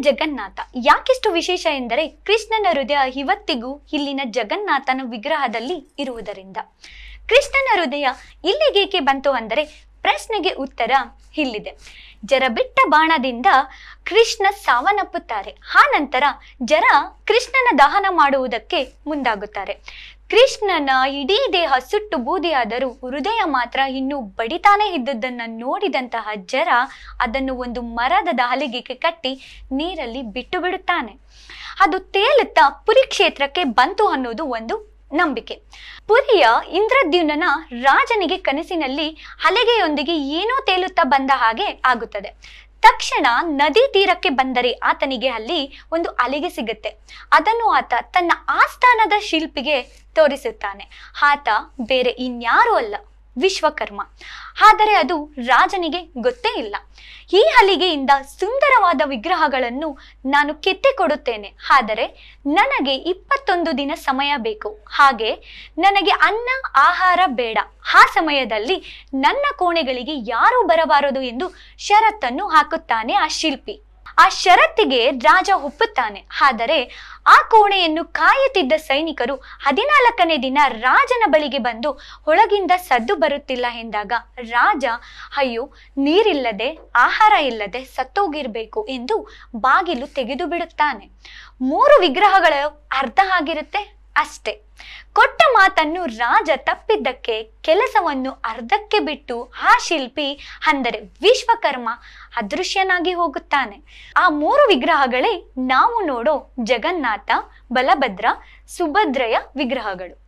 ಜಗನ್ನಾಥ. ಯಾಕೆಷ್ಟು ವಿಶೇಷ ಎಂದರೆ ಕೃಷ್ಣನ ಹೃದಯ ಇವತ್ತಿಗೂ ಇಲ್ಲಿನ ಜಗನ್ನಾಥನ ವಿಗ್ರಹದಲ್ಲಿ ಇರುವುದರಿಂದ. ಕೃಷ್ಣನ ಹೃದಯ ಇಲ್ಲಿಗೇಕೆ ಬಂತು ಅಂದರೆ ಪ್ರಶ್ನೆಗೆ ಉತ್ತರ ಇಲ್ಲಿದೆ. ಜರಬಿಟ್ಟ ಬಾಣದಿಂದ ಕೃಷ್ಣ ಸಾವನ್ನಪ್ಪುತ್ತಾರೆ. ಆ ನಂತರ ಜರ ಕೃಷ್ಣನ ದಹನ ಮಾಡುವುದಕ್ಕೆ ಮುಂದಾಗುತ್ತಾರೆ. ಕೃಷ್ಣನ ಇಡೀ ದೇಹ ಸುಟ್ಟು ಬೂದಿಯಾದರೂ ಹೃದಯ ಮಾತ್ರ ಇನ್ನೂ ಬಡಿತಾನೇ ಇದ್ದದ್ದನ್ನು ನೋಡಿದಂತಹ ಜರ ಅದನ್ನು ಒಂದು ಮರದ ಹಲಿಗೆಗೆ ಕಟ್ಟಿ ನೀರಲ್ಲಿ ಬಿಟ್ಟು ಬಿಡುತ್ತಾನೆ. ಅದು ತೇಲುತ್ತಾ ಪುರಿ ಕ್ಷೇತ್ರಕ್ಕೆ ಬಂತು ಅನ್ನೋದು ಒಂದು ನಂಬಿಕೆ. ಪುರಿಯ ಇಂದ್ರದ್ಯುಮ್ನ ರಾಜನಿಗೆ ಕನಸಿನಲ್ಲಿ ಹಲಗೆಯೊಂದಿಗೆ ಏನೋ ತೇಲುತ್ತಾ ಬಂದ ಹಾಗೆ ಆಗುತ್ತದೆ. ತಕ್ಷಣ ನದಿ ತೀರಕ್ಕೆ ಬಂದರೆ ಆತನಿಗೆ ಅಲ್ಲಿ ಒಂದು ಅಲೆಗೆ ಸಿಗುತ್ತೆ. ಅದನ್ನು ಆತ ತನ್ನ ಆಸ್ಥಾನದ ಶಿಲ್ಪಿಗೆ ತೋರಿಸುತ್ತಾನೆ. ಆತ ಬೇರೆ ಇನ್ಯಾರೂ ಅಲ್ಲ. ವಿಶ್ವಕರ್ಮ. ಆದರೆ ಅದು ರಾಜನಿಗೆ ಗೊತ್ತೇ ಇಲ್ಲ. ಈ ಹಲಿಗೆಯಿಂದ ಸುಂದರವಾದ ವಿಗ್ರಹಗಳನ್ನು ನಾನು ಕೆತ್ತಿಕೊಡುತ್ತೇನೆ. ಆದರೆ ನನಗೆ ಇಪ್ಪತ್ತೊಂದು ದಿನ ಸಮಯ ಬೇಕು. ಹಾಗೆ ನನಗೆ ಅನ್ನ, ಆಹಾರ ಬೇಡ. ಆ ಸಮಯದಲ್ಲಿ ನನ್ನ ಕೋಣೆಗಳಿಗೆ ಯಾರೂ ಬರಬಾರದು ಎಂದು ಷರತ್ತನ್ನು ಹಾಕುತ್ತಾನೆ ಆ ಶಿಲ್ಪಿ. ಆ ಷರತ್ತಿಗೆ ರಾಜ ಒಪ್ಪುತ್ತಾನೆ. ಆದರೆ ಆ ಕೋಣೆಯನ್ನು ಕಾಯುತ್ತಿದ್ದ ಸೈನಿಕರು ಹದಿನಾಲ್ಕನೇ ದಿನ ರಾಜನ ಬಳಿಗೆ ಬಂದು ಒಳಗಿಂದ ಸದ್ದು ಬರುತ್ತಿಲ್ಲ ಎಂದಾಗ ರಾಜ, ಅಯ್ಯೋ, ನೀರಿಲ್ಲದೆ, ಆಹಾರ ಇಲ್ಲದೆ ಸತ್ತೋಗಿರ್ಬೇಕು ಎಂದು ಬಾಗಿಲು ತೆಗೆದು ಬಿಡುತ್ತಾನೆ ಮೂರು ವಿಗ್ರಹಗಳು ಅರ್ಧ ಆಗಿರುತ್ತೆ. ಅಷ್ಟೇ. ಕೊಟ್ಟ ಮಾತನ್ನು ರಾಜ ತಪ್ಪಿದ್ದಕ್ಕೆ ಕೆಲಸವನ್ನು ಅರ್ಧಕ್ಕೆ ಬಿಟ್ಟು ಆ ಶಿಲ್ಪಿ ಅಂದರೆ ವಿಶ್ವಕರ್ಮ ಅದೃಶ್ಯನಾಗಿ ಹೋಗುತ್ತಾನೆ. ಆ ಮೂರು ವಿಗ್ರಹಗಳೇ ನಾವು ನೋಡೋ ಜಗನ್ನಾಥ, ಬಲಭದ್ರ, ಸುಭದ್ರಯ ವಿಗ್ರಹಗಳು.